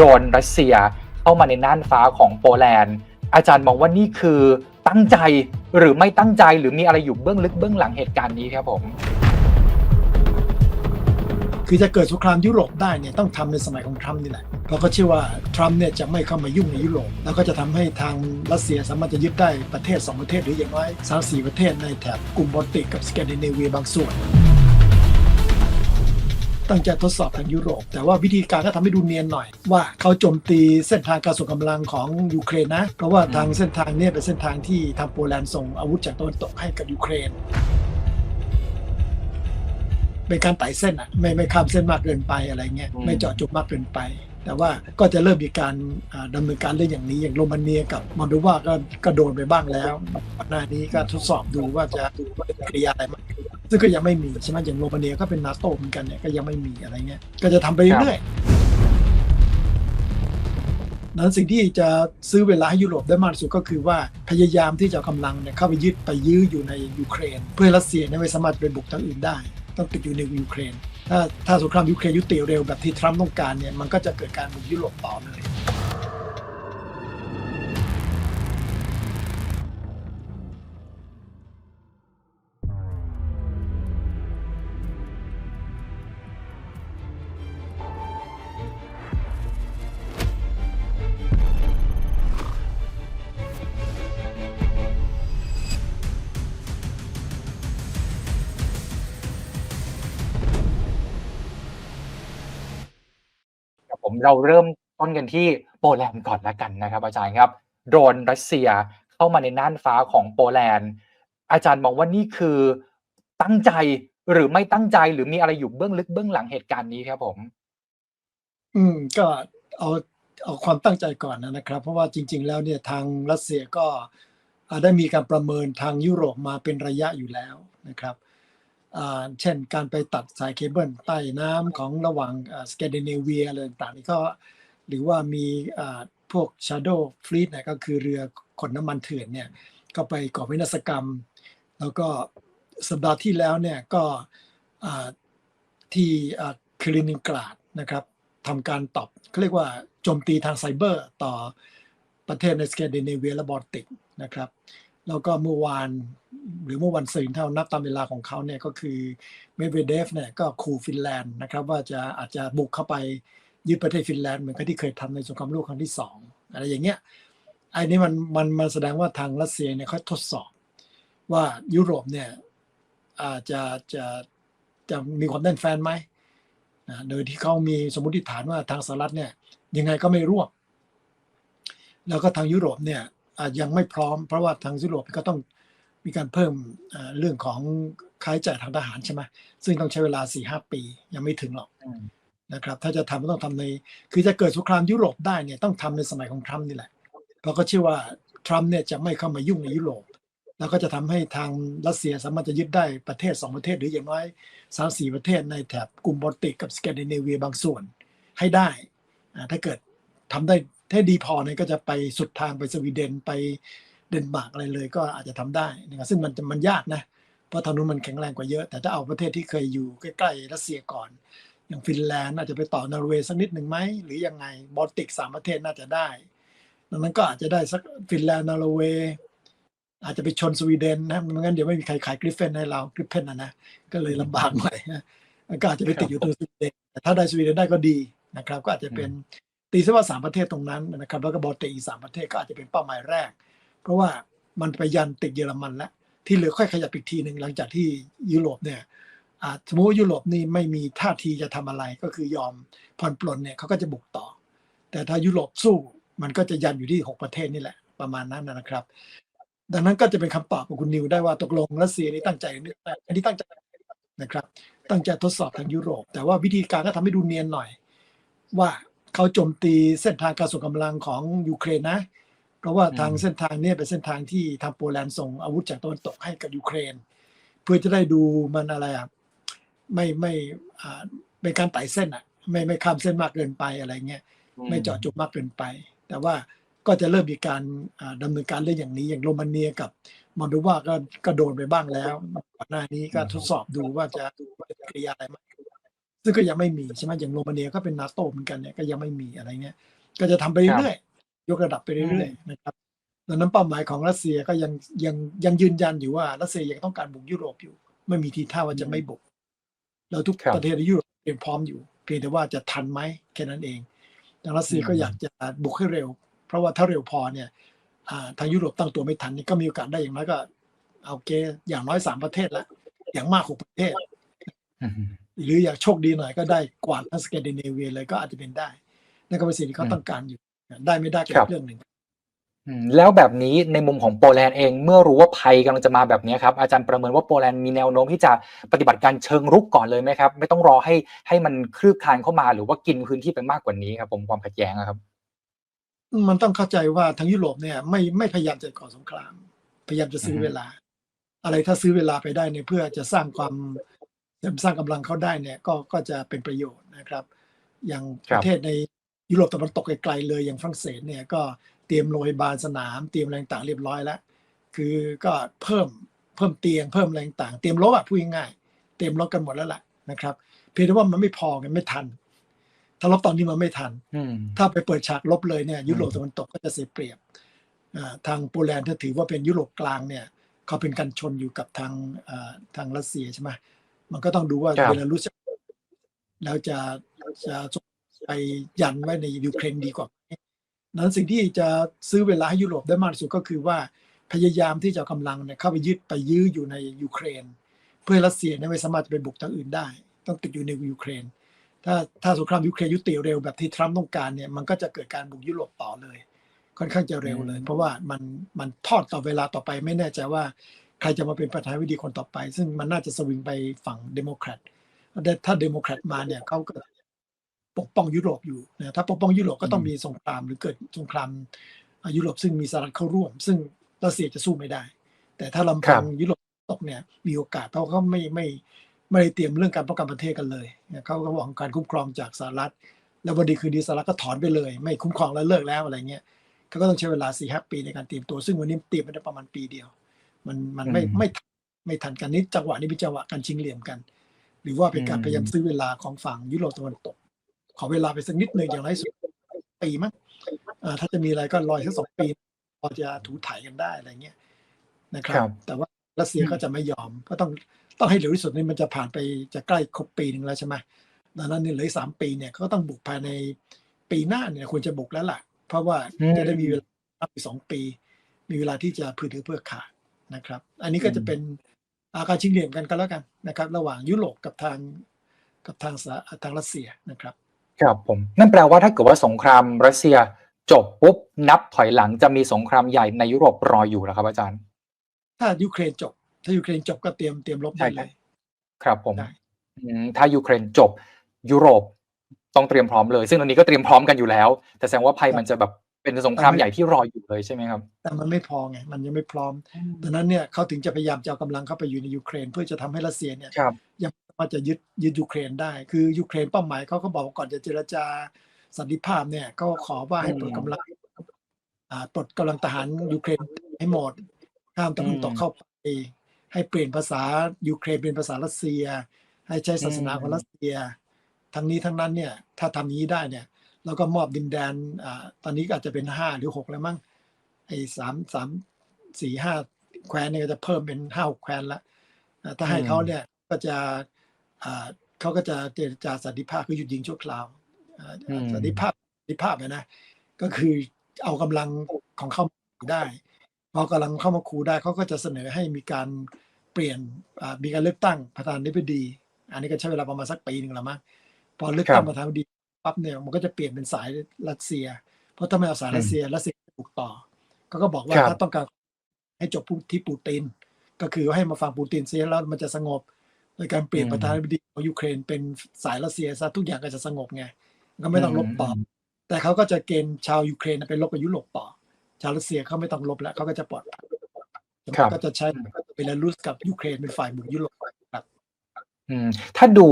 โดรนรัสเซียเข้ามาในน่านฟ้าของโปแลนด์ อาจารย์มองว่านี่คือตั้งใจหรือไม่ตั้งใจหรือมีอะไรอยู่เบื้องลึกเบื้องหลังเหตุการณ์นี้ครับผม คือจะเกิดสงครามยุโรปได้เนี่ยต้องทำในสมัยของทรัมป์นี่แหละเพราะเขาเชื่อว่าทรัมป์เนี่ยจะไม่เข้ามายุ่งในยุโรป แล้วก็จะทำให้ทางรัสเซียสามารถจะยึดได้ประเทศ 2 ประเทศหรืออย่างน้อยสามสี่ประเทศในแถบกลุ่มบอลติกกับสแกนดิเนเวียบางส่วน ตั้งใจทดสอบทางยุโรป แต่ว่าวิธีการก็ทำให้ดูเนียนหน่อย ว่าเขาโจมตีเส้นทางการส่งกำลังของยูเครนนะ เพราะว่าทางเส้นทางเนี้เป็นเส้นทางที่ทางโปแลนด์ส่งอาวุธจากตะวันตกให้กับยูเครนเป็นการไต่เส้นอะไม่ไม่ข้ามเส้นมากเกินไปอะไรเงี้ยอืมไม่เจาะจงมากเกินไป แต่ว่าก็จะเริ่มมีการอ่าดำเนินการเรื่องอย่างนี้อย่างโรมาเนียกับมอลโดวาก็ก็โดนไปบ้างแล้วก่อนหน้านี้ก็ทดสอบดูว่าจะว่าจะกริยาอะไรมั้ง ซึ่งก็ยังไม่มีใช่ไหมอย่างโรมาเนียก็เป็นนาโตเหมือนกันเนี่ยก็ยังไม่มีอะไรเงี้ยก็จะทำไปเรื่อยๆนั้นสิ่งที่จะซื้อเวลาให้ยุโรปได้มากที่สุดก็คือว่าพยายามที่จะเอากำลังเนี่ยเข้าไปยึดไปยื้ออยู่ในยูเครน เพื่อให้รัสเซียเนี่ยไม่สามารถไปบุกทางอื่นได้ ต้องติดอยู่ในยูเครน ถ้าถ้าสงครามยูเครนยุติเร็วแบบที่ทรัมป์ต้องการเนี่ยมันก็จะเกิดการบุกยุโรปต่อเลย เราเริ่มต้นกันที่โปแลนด์ก่อนละกันนะครับ อาจารย์ครับโดรนรัสเซียเข้ามาในน่านฟ้าของโปแลนด์ อาจารย์มองว่านี่คือตั้งใจหรือไม่ตั้งใจหรือมีอะไรอยู่เบื้องลึกเบื้องหลังเหตุการณ์นี้ครับผม อืม ก็เอาเอาความตั้งใจก่อนนะครับ เพราะว่าจริง ๆ แล้วเนี่ยทางรัสเซียก็ได้มีการประเมินทางยุโรปมาเป็นระยะอยู่แล้วนะครับ เช่นการไปตัดสายเคเบิลใต้น้ำของระหว่างสแกนดิเนเวียอะไรต่างๆนี่ก็หรือว่ามีพวก Shadow Fleet เนี่ยก็คือเรือขนน้ำมันเถื่อนเนี่ยก็ไปก่อวินาศกรรม แล้วก็สัปดาห์ที่แล้วเนี่ยก็ที่คลินินกราดนะครับทำการตอบเขาเรียกว่าโจมตีทางไซเบอร์ต่อประเทศในสแกนดิเนเวียและบอลติกนะครับ แล้วก็เมื่อวานหรือเมื่อวันศุกร์เท่านับตามเวลาของเขาเนี่ยก็คือเมเวเดฟเนี่ยก็ขู่ฟินแลนด์นะครับ ว่าจะอาจจะบุกเข้าไปยึดประเทศฟินแลนด์เหมือนกับที่เคยทำในสงครามโลกครั้งที่สองอะไรอย่างเงี้ยไอ้นี่มันมันมันแสดงว่าทางรัสเซียเนี่ยเขาทดสอบ ว่ายุโรปเนี่ยอาจจะจะจะมีความแน่นแฟนไหมนะโดยที่เขามีสมมติฐานว่าทางสหรัฐเนี่ยยังไงก็ไม่ร่วม แล้วก็ทางยุโรปเนี่ย ยังไม่พร้อม เพราะว่าทางยุโรปก็ต้องมีการเพิ่มอ่าเรื่องของค่าใช้จ่ายทางทหารใช่ไหมซึ่งต้องใช้เวลา4ี่หปียังไม่ถึงหรอกอืมนะครับ ถ้าจะทำก็ต้องทำใน คือจะเกิดสงครามยุโรปได้เนี่ยต้องทำในสมัยของทรัมป์นี่แหละเพราะก็เชื่อว่าทรัมป์เนี่ยจะไม่เข้ามายุ่งในยุโรป แล้วก็จะทำให้ทางรัสเซียสามารถจะยึดได้ประเทศสองประเทศหรืออย่างน้อยสามสี่ประเทศในแถบกลุ่มบอลติกกับสแกนดิเนเวียบางส่วนให้ได้อ่าถ้าเกิดทำได้ ถ้าดีพอเนี่ยก็จะไปสุดทางไปสวีเดนไปเดนมาร์กอะไรเลยก็อาจจะทำได้นะครับซึ่งมันมันยากนะ เพราะทางนู้นมันแข็งแรงกว่าเยอะ แต่ถ้าเอาประเทศที่เคยอยู่ใกล้ๆรัสเซียก่อน อย่างฟินแลนด์อาจจะไปต่อนอร์เวย์สักนิดหนึ่งไหม หรือยังไงบอลติกสามประเทศน่าจะได้ ดังนั้นก็อาจจะได้สักฟินแลนด์นอร์เวย์อาจจะไปชนสวีเดนนะไม่งั้นเดี๋ยวไม่มีใครขายกริฟเฟนให้เรากริฟเฟนนะนะก็เลยลำบากหน่อยนะก็อาจจะไปติดอยู่ตรงสวีเดนแต่ถ้าได้สวีเดนได้ก็ดีนะครับ ก็อาจจะเป็น ตีซะว่าสามประเทศตรงนั้นนะครับแล้วก็บอลติกอีกสามประเทศก็อาจจะเป็นเป้าหมายแรก เพราะว่ามันไปยันติดเยอรมันแล้วที่เหลือค่อยขยับอีกทีหนึ่งหลังจากที่ยุโรปเนี่ยสมมติยุโรปนี่ไม่มีท่าทีจะทำอะไรก็คือยอมผ่อนปลนเนี่ยเขาก็จะบุกต่อ แต่ถ้ายุโรปสู้มันก็จะยันอยู่ที่ 6 ประเทศนี่แหละประมาณนั้นนะครับ ดังนั้นก็จะเป็นคำตอบของคุณนิวได้ว่าตกลงรัสเซียนี่ตั้งใจหรือไม่อันนี้ตั้งใจนะครับ ตั้งใจทดสอบทางยุโรป แต่ว่าวิธีการก็ทำให้ดูเนียนหน่อย ว่า เขาโจมตีเส้นทางการส่งกำลังของยูเครนนะ เพราะว่าทางอืมเส้นทางเนี้เป็นเส้นทางที่ทางโปแลนด์ส่งอาวุธจากตะวันตกให้กับยูเครน เพื่อจะได้ดูมันอะไรอะไม่ไม่อ่าเป็นการไต่เส้นอะ ไม่ไม่ข้ามเส้นมากเกินไปอะไรเงี้ยไม่เจาะจงมากเกินไป แต่ว่าก็จะเริ่มมีการอ่าดำเนินการเรื่องอย่างนี้อย่างโรมาเนียกับมอลโดวาก็ก็โดนไปบ้างแล้วก่อนหน้านี้ก็ทดสอบดูว่าจะว่าจะกริยาอะไรมั้ง ซึ่งก็ยังไม่มีใช่ไหมอย่างโรมาเนียก็เป็นนาโตเหมือนกันเนี่ยก็ยังไม่มีอะไรเงี้ย ก็จะทำไปเรื่อยๆยกระดับไปเรื่อยๆนะครับดังนั้นเป้าหมายของรัสเซียก็ยังยังยังยืนยันอยู่ว่ารัสเซียยังต้องการบุกยุโรปอยู่ ไม่มีทีท่าว่าจะไม่บุกแล้วทุกครับประเทศในยุโรปเตรียมพร้อมอยู่ เพียงแต่ว่าจะทันไหมแค่นั้นเองทางรัสเซียก็อืมอยากจะบุกให้เร็ว เพราะว่าถ้าเร็วพอเนี่ยอ่าทางยุโรปตั้งตัวไม่ทันนี่ก็มีโอกาสได้อย่างน้อยก็เอาเกอย่างน้อยสามประเทศละอย่างมากหกประเทศอืม หรืออยากโชคดีหน่อยก็ได้กวาดทั้งสแกนดิเนเวียเลยก็อาจจะเป็นได้นั่นก็เป็นสิ่งที่เขาอืมต้องการอยู่ ได้ไม่ได้ก็ครับอีกเรื่องหนึ่งอืมแล้วแบบนี้ในมุมของโปแลนด์เองเมื่อรู้ว่าภัยกำลังจะมาแบบนี้ครับอาจารย์ประเมินว่าโปแลนด์มีแนวโน้มที่จะปฏิบัติการเชิงรุกก่อนเลยไหมครับ ไม่ต้องรอให้ให้มันคลืบคลานเข้ามาหรือว่ากินพื้นที่ไปมากกว่านี้ครับ ผมความขัดแย้งอะครับ มันต้องเข้าใจว่าทางยุโรปเนี่ย ไม่ไม่พยายามจะก่อสงคราม พยายามจะซื้ออือฮึเวลา อะไรถ้าซื้อเวลาไปได้เนี่ยเพื่อจะสร้างความ สร้างกำลังเขาได้เนี่ยก็ก็จะเป็นประโยชน์นะครับ อย่างประเทศในยุโรปตะวันตกไกลๆเลยอย่างฝรั่งเศสเนี่ยก็เตรียมโรงพยาบาลสนาม เตรียมแรงต่างเรียบร้อยแล้ว คือก็เพิ่มเพิ่มเตียงเพิ่มแรงต่าง เตรียมรบอะพูดง่ายๆเตรียมรบกันหมดแล้วแหละนะครับ เพียงแต่ว่ามันไม่พอไงไม่ทัน ถ้ารบตอนนี้มันไม่ทันอืมถ้าไปเปิดฉากลบเลยเนี่ยยุโรปตะวันตกก็จะเสียเปรียบอ่าทางโปแลนด์ถ้าถือว่าเป็นยุโรปกลางเนี่ยเขาเป็นกันชนอยู่กับทางอ่าทางรัสเซียใช่ไหม มันก็ต้องดูว่าครับเบลารุสแล้วจะจะไปยันไว้ในยูเครนดีกว่าไหมนั้นสิ่งที่จะซื้อเวลาให้ยุโรปได้มากที่สุดก็คือว่าพยายามที่จะเอากำลังเนี่ยเข้าไปยึดไปยื้ออยู่ในยูเครน เพื่อให้รัสเซียเนี่ยไม่สามารถจะไปบุกทางอื่นได้ ต้องติดอยู่ในยูเครน ถ้าถ้าสงครามยูเครนยุติเร็วแบบที่ทรัมป์ต้องการเนี่ยมันก็จะเกิดการบุกยุโรปต่อเลย ค่อนข้างจะเร็วเลยอืมเพราะว่ามันมันทอดต่อเวลาต่อไปไม่แน่ใจว่า ใครจะมาเป็นประธานาธิบดีคนต่อไป ซึ่งมันน่าจะสวิงไปฝั่งเดโมแครตแต่ถ้าเดโมแครตมาเนี่ยเขาก็ปกป้องยุโรปอยู่นะถ้าปกป้องยุโรปก็ต้องมีสงครามหรือเกิดสงครามอ่ายุโรปซึ่งมีสหรัฐเข้าร่วม ซึ่งรัสเซียจะสู้ไม่ได้ แต่ถ้าลำพังยุโรปตกเนี่ยมีโอกาสเพราะเขาไม่ไม่ไม่ได้เตรียมเรื่องการป้องกันประเทศกันเลยเนี่ยเขาก็หวังการคุ้มครองจากสหรัฐ แล้ววันดีคืนดีสหรัฐก็ถอนไปเลย ไม่คุ้มครองแล้วเลิกแล้วอะไรเงี้ยเขาก็ต้องใช้เวลาสี่ห้าปีในการเตรียมตัวซึ่งวันนี้เตรียมไปได้ประมาณปีเดียว มันมันไม่อืมไม่ทันไม่ทันกันนี้จังหวะนี้เป็นจังหวะการชิงเหลี่ยมกัน หรือว่าเป็นการอืมพยายามซื้อเวลาของฝั่งยุโรปตะวันตก ขอเวลาไปสักนิดหนึ่งอย่างไรสุดปีมั้งอ่าถ้าจะมีอะไรก็รออีกสักสองปีพอจะถูถ่ายกันได้อะไรเงี้ยนะครัครับบแต่ว่ารัสเซียก็จะไม่ยอมก็ต้องต้องให้เร็วที่สุดนี่มันจะผ่านไปจะใกล้ครบปีหนึ่งแล้วใช่ไหมดังนั้นเนี่ยเหลืออกสามปีเนี่ยก็ต้องบุกภายในปีหน้าเนี่ยควรจะบุกแล้วล่ะ เพราะว่าอืมจะได้มีเวลาอีกสองปี มีเวลาที่จะพือถือเพื่อขาด นะครับ อันนี้ก็จะเป็นอาการชิงเหลี่ยมกันก็แล้วกันนะครับ ระหว่างยุโรปกับทางกับทางสหทางรัสเซียนะครับ ครับผมนั่นแปลว่าถ้าเกิดว่าสงครามรัสเซียจบปุ๊บนับถอยหลังจะมีสงครามใหญ่ในยุโรปรออยู่แล้วครับอาจารย์ ถ้ายูเครนจบ ถ้ายูเครนจบก็เตรียมเตรียมรบได้ใช่เลครับยครับผมได้อืมถ้ายูเครนจบยุโรปต้องเตรียมพร้อมเลย ซึ่งตอนนี้ก็เตรียมพร้อมกันอยู่แล้ว แต่แสดงว่าภัยมันจะแบบ เป็นสงครามใหญ่ที่รออยู่เลยใช่ไหมครับ แต่มันไม่พอไงมันยังไม่พร้อมดังนั้นเนี่ยเขาถึงจะพยายามจะเอากำลังเข้าไปอยู่ในยูเครน เพื่อจะทำให้รัสเซียเนี่ยครับยังสามารถจะยึดยึดยูเครนได้ คือยูเครนเป้าหมายเขาก็บอกว่าก่อนจะเจรจาสันติภาพเนี่ยก็ขอว่าให้ปลดกำลังอ่าปลดกำลังทหารยูเครนให้หมดห้ามตะวันตกเข้าไป ให้เปลี่ยนภาษายูเครนเป็นภาษารัสเซีย ให้ใช้ศาสนาของรัสเซีย ทั้งนี้ทั้งนั้นเนี่ยถ้าทำอย่างนี้ได้เนี่ย เราก็มอบดินแดนอ่าตอนนี้ก็อาจจะเป็นห้าหรือหกแล้วมั้งไอ้สามสามสี่ห้าแคว้นเนี่ยก็จะเพิ่มเป็นห้าหกแคว้นละอ่าถ้าให้อืมเขาเนี่ยก็จะอ่าเขาก็จะเจรจาสันติภาพคือหยุดยิงชั่วคราวอ่าอืมสันติภาพสันติภาพเนี่ยนะก็คือเอากำลังของเขามาขู่ได้พอกำลังเข้ามาขู่ได้เขาก็จะเสนอให้มีการเปลี่ยนอ่ามีการเลือกตั้งประธานาธิบดี อันนี้ก็ใช้เวลาประมาณสักปีหนึ่งละมั้งพอเลือกตั้งประธานาธิบดี ปั๊บเนี่ยมันก็จะเปลี่ยนเป็นสายรัสเซีย เพราะถ้าไม่เอาสายรัสเซียรัสเซียจะบุกต่อเขาก็บอกว่าครับถ้าต้องการให้จบที่ปูติน ก็คือให้มาฟังปูตินเสียแล้วมันจะสงบโดยการเปลี่ยนประธานาธิบดีของยูเครนเป็นสายรัสเซียซะทุกอย่างก็จะสงบไง ก็ไม่ต้องลบต่ออแต่เขาก็จะเกณฑ์ชาวยูเครนไปลบกับยุโรปต่อ ชาวรัสเซียเขาไม่ต้องลบแล้วเขาก็จะปลอดภัยครับก็จะใช้เบลารุสกับยูเครนเป็นฝ่ายบุกยุโรปครับ อืม ถ้าดู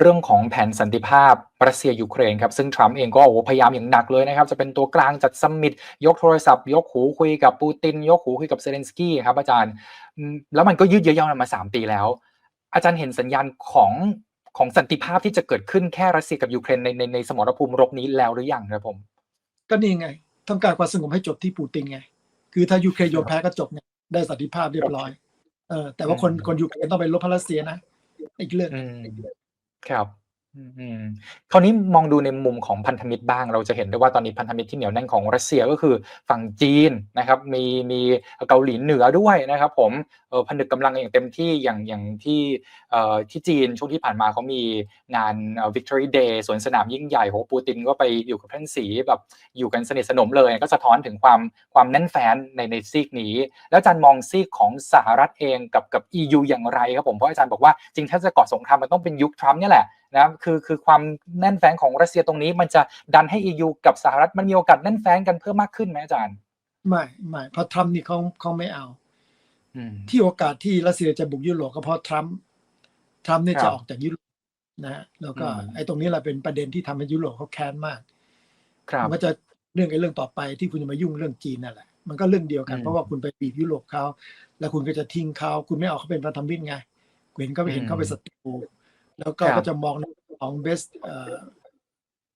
เรื่องของแผนสันติภาพรัสเซียยูเครนครับ ซึ่งทรัมป์เองก็โอ้โหพยายามอย่างหนักเลยนะครับ จะเป็นตัวกลางจัดซัมมิตยกโทรศัพท์ ยกหูคุยกับปูติน ยกหูคุยกับเซเลนสกี้ครับอาจารย์ แล้วมันก็ยืดเยื้อยาวมาสามปีแล้ว อาจารย์เห็นสัญญาณของของสันติภาพที่จะเกิดขึ้นแค่รัสเซียกับยูเครนในในในสมรภูมิรบนี้แล้วหรือยังครับผม ก็นี่ไงต้องการความสงบให้จบที่ปูตินไง คือถ้ายูเครนยอมแพ้ก็จบไงได้สันติภาพเรียบร้อยเออแต่ว่าคนคนยูเครนต้องไปลบพระรัสเซียนะ อีกเรื่องครับ อืมคราวนี้มองดูในมุมของพันธมิตรบ้าง เราจะเห็นได้ว่าตอนนี้พันธมิตรที่เหนียวแน่นของรัสเซียก็คือฝั่งจีนนะครับ มีมีเกาหลีเหนือด้วยนะครับ ผมเออผนึกกำลังอย่างเต็มที่อย่างอย่างที่เอ่อที่จีนช่วงที่ผ่านมาเขามีงานเอ่อ Victory Day สวนสนามยิ่งใหญ่โหปูตินก็ไปอยู่กับท่านสีแบบอยู่กันสนิทสนมเลย ก็สะท้อนถึงความความแน่นแฟ้นในในซีกนี้ แล้วอาจารย์มองซีกของสหรัฐเองกับกับ EU อย่างไรครับผมเพราะอาจารย์บอกว่าจริงถ้าจะก่อสงครามมันต้องเป็นยุคทรัมป์เนี่ยแหละ นะครับคือคือความแน่นแฟ้นของรัสเซียตรงนี้ มันจะดันให้ EU กับสหรัฐมันมีโอกาสแน่นแฟ้นกันเพิ่มมากขึ้นไหมอาจารย์ ไม่ไม่เพราะทรัมป์นี่เขาเขาไม่เอาอืมที่โอกาสที่รัสเซียจะบุกยุโรปก็เพราะทรัมป์ทรัมป์เนี่ยครับจะออกจากยุโรปนะฮะแล้วก็อืมไอ้ตรงนี้แหละเป็นประเด็นที่ทำให้ยุโรปเขาแค้นมาก ครับมันก็จะเรื่องไอ้เรื่องต่อไปที่คุณจะมายุ่งเรื่องจีนนั่นแหละมันก็เรื่องเดียวกันอืมเพราะว่าคุณไปบีบยุโรปเขาแล้วคุณก็จะทิ้งเขาคุณไม่เอาเขาเป็นพันธมิตรไงคุณเห็นเขาไปเห็นเขาเป็นศัตรู แล้วก็ครับก็จะมองในของ best เอ่อ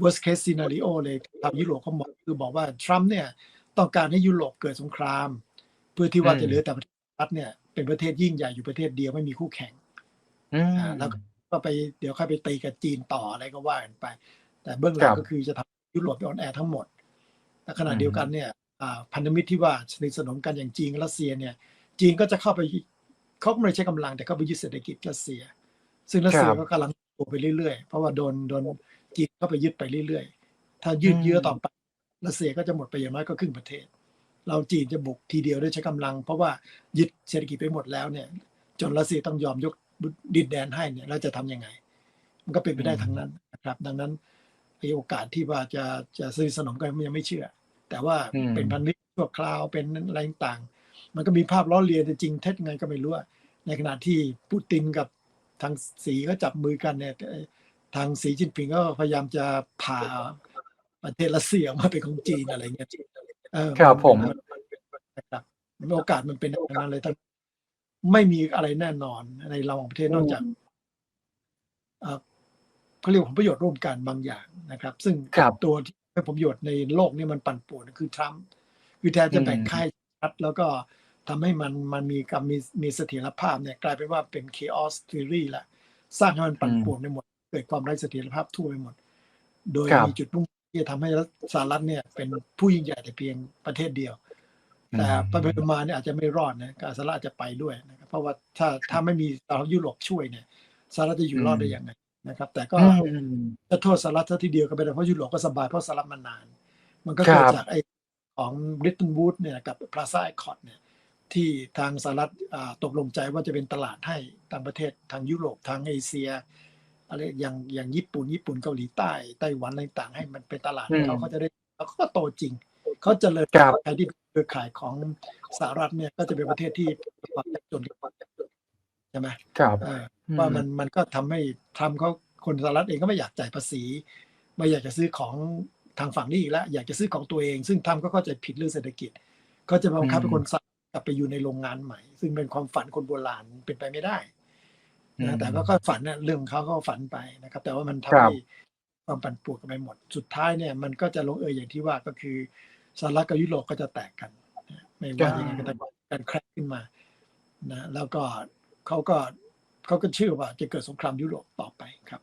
worst case scenario เลยทางยุโรปเขามองคือบอกว่าทรัมป์เนี่ยต้องการให้ยุโรปเกิดสงคราม เพื่อที่ว่าอืมจะเหลือแต่ประเทศสหรัฐเนี่ยเป็นประเทศยิ่งใหญ่อยู่ประเทศเดียวไม่มีคู่แข่งอืมอ่าแล้วก็ก็ไปเดี๋ยวค่อยไปตีกับจีนต่ออะไรก็ว่ากันไป แต่เบื้องหลัคงรับก็คือจะทำยุโรปไปออนแอร์ทั้งหมดและขณะอืมเดียวกันเนี่ยอ่าพันธมิตรที่ว่าสนิทสนมกันอย่างจีนกับรัสเซียเนี่ย จีนก็จะเข้าไปเขาก็ไม่ได้ใช้กำลังแต่เข้าไปยึดเศรษฐกิจรัสเซีย ซึ่งรัสเซียครับก็กำลังโตไปเรื่อยๆ เพราะว่าโดนโดนจีนเข้าไปยึดไปเรื่อยๆ ถ้ายืดเยื้อต่อไปรัสเซียก็จะหมดไปอย่างน้อยก็ครึ่งประเทศ เราจีนจะบุกทีเดียวด้วยใช้กำลัง เพราะว่ายึดเศรษฐกิจไปหมดแล้วเนี่ย จนรัสเซียต้องยอมยกดินแดนให้เนี่ยเราจะทำยังไง มันก็เป็นไปได้ทั้งนั้นนะครับ ดังนั้นไอ้โอกาสที่ว่าจะจะสนิทสนมกันมันยังไม่เชื่อ แต่ว่าอืมเป็นพันธมิตรชั่วคราวเป็นอะไรต่างๆมันก็มีภาพล้อเลียนแต่จริงเท็จไงก็ไม่รู้อะในขณะที่ปูตินกับ ทางสีก็จับมือกันเนี่ยเอ่อทางสีจิ้นผิงก็พยายามจะผ่าประเทศรัสเซียออกมาเป็นของจีนอะไรเงี้ยเออครับผมนนะครับโอกาสมันเป็นอย่างนั้นเลยแต่ไม่มีอะไรแน่นอนในระหว่างประเทศนอกจากเอ่อเขาเรียกว่าผลประโยชน์ร่วมกันบางอย่างนะครับ ซึ่งครับตัวที่ให้ผลประโยชน์ในโลกนี้มันปั่นป่วนคือทรัมป์คือแทนจะแบ่งอืมค่ายชัดแล้วก็ ทำให้มันมันมีกับมีมีเสถียรภาพเนี่ยกลายเป็นว่าเป็น chaos theory ละสร้างให้มันปั่นป่วนไปหมด เกิดความไร้เสถียรภาพทั่วไปหมด โดยครับมีจุดมุ่งที่จะทำให้สหรัฐเนี่ยเป็นผู้ยิ่งใหญ่แต่เพียงประเทศเดียวแต่ไปไปมาเนี่ยอาจจะไม่รอดนะการสหรัฐอาจจะไปด้วยนะครับเพราะว่าถ้าถ้าไม่มีสหรัฐยุโรปช่วยเนี่ยสหรัฐจะอยู่รอดได้ยังไงนะครับ แต่ก็อืมจะโทษสหรัฐซะทีเดียวก็ไม่ได้เพราะยุโรปก็สบายเพราะสหรัฐมานาน มันก็ครัเกิดบจากไอ้ของบริต t นวูดเนี่ยกับพลาซ่าไอคอดเนี่ย ที่ทางสหรัฐอ่าตกลงใจว่าจะเป็นตลาดให้ต่างประเทศทางยุโรปทางเอเชียอะไรอย่างอย่างญี่ปุ่นญี่ปุ่นเกาหลีใต้ไต้หวันอะไรต่างๆให้มันเป็นตลาดให้เขาอืมเขาจะได้แล้วเขาก็โตจริงเขาเจริญครับใครที่เป็นเครือข่ายของสหรัฐเนี่ยก็จะเป็นประเทศที่ความยากจนใช่ไหมครับเออว่ามันมันก็ทำให้ทำเขาคนสหรัฐเองก็ไม่อยากจ่ายภาษี ไม่อยากจะซื้อของทางฝั่งนี้อีกแล้วอยากจะซื้อของตัวเอง ซึ่งทำก็เข้าใจผิดเรื่องเศรษฐกิจ ก็จะบังคับให้คนสหรัฐ กลับไปอยู่ในโรงงานใหม่ ซึ่งเป็นความฝันคนโบราณเป็นไปไม่ได้อืมนะแต่ก็ก็ฝันนะเรื่องของเขาก็ฝันไปนะครับ แต่ว่ามันทำครับให้ความปั่นป่วนกันไปหมด สุดท้ายเนี่ยมันก็จะลงเอยอย่างที่ว่าก็คือสหรัฐกับยุโรปก็จะแตกกันนะไม่ว่ายังไงก็จะการแครกขึ้นมานะแล้วก็เขาก็เขาก็เชื่อว่าจะเกิดสงครามยุโรปต่อไปครับ